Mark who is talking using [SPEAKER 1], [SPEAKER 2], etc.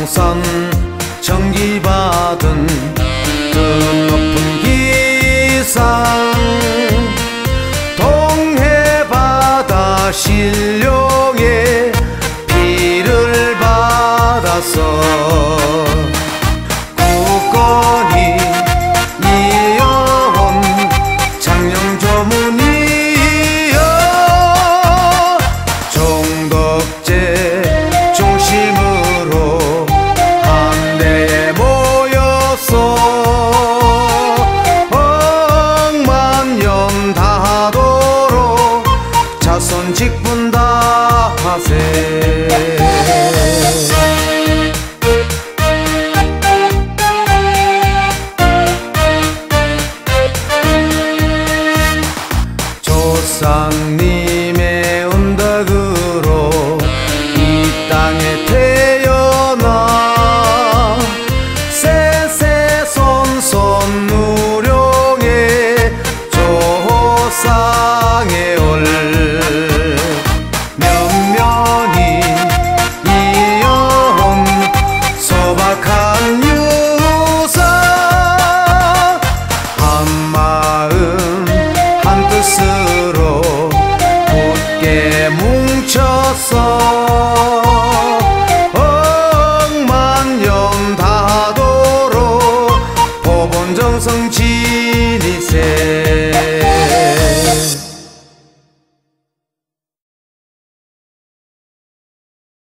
[SPEAKER 1] 풍선 전기 받은 그 높은 기상. 동해 바다 신령에 피를 받아서 식분 다 하세. 조상님. 훔쳤어 억만년 다도록 법원 정성 지